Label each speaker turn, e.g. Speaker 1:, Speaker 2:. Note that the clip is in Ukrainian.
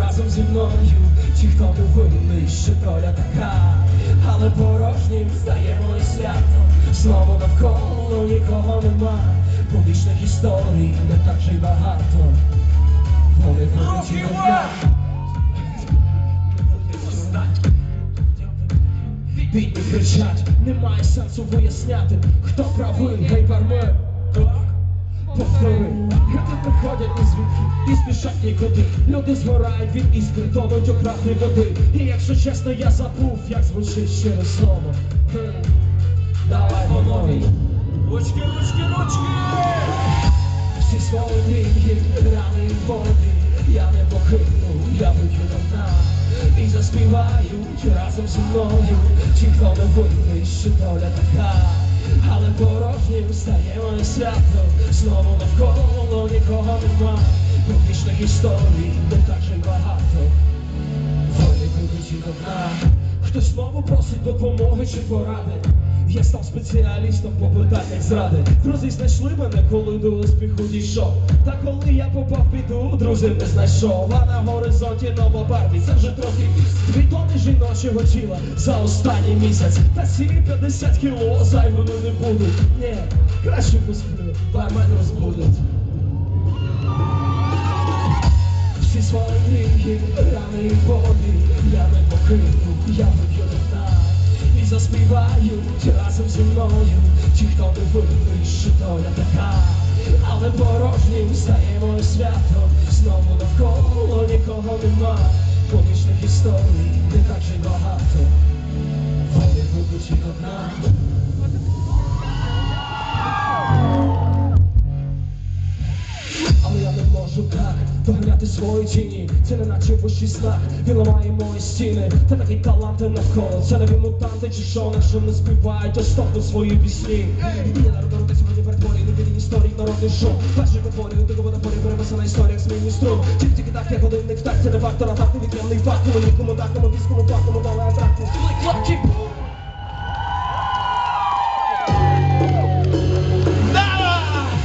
Speaker 1: разом зі мною, ті, хто не винний, що доля така, але порожнім стає моє свято, знову навколо нікого нема, помічних історій не так же й багато, вони будуть і. Бідні кричать, немає сенсу виясняти, хто правий, гей бармен. Повтори, приходять на звідки і спішать нікуди. Люди згорають від іскри, тонуть у крапні води. І якщо чесно, я забув, як звучить щире слово. Давай по новій.
Speaker 2: Ручки, ручки, ручки!
Speaker 1: Всі свої мрії, рани і болі Я не покину, я до дна І заспівають разом зі мною Ті, хто не винний, що доля така порожнім стає моє свято. Знову навколо нікого нема. Помічних історій не так же багато. Вони будуть і до дна. Хтось знову просить допомоги чи поради? Я став спеціалістом по питаннях зради. Друзі знайшли мене, коли до успіху дійшов. Та коли я попав в біду, друзів не знайшов. А на горизонті нова барві, це вже трохи тони жіночого тіла за останній місяць. Та ці 50 кіло зайвими не будуть. Ні, краще посплю, бармен розбудуть. Всі свої мрії, рани і болі Я не покину, я вип'ю до І заспівають разом зі мною. Ті, хто не винний, що доля така. Але порожнім стає моє свято. Знову навколо нікого нема. Помічних історій не так же й багато Вони будуть і до можу так. Доганяти свої тіні Це не наче в уші снах, він ламає мої стіни Та такий талант навколо, це нові мутанти чи що Якщо не співають, стопнуть свої пісні. І народ народи сьогодні перетворює невідні історії народний шоу Перший потворює, ти кого напорі переписана історія, як змінні струм Тільки тільки так, як годинник, так, це не фактор, а так невід'ємний факт. Коли нікому так, кому війському фактому, але атаку. Like lucky boom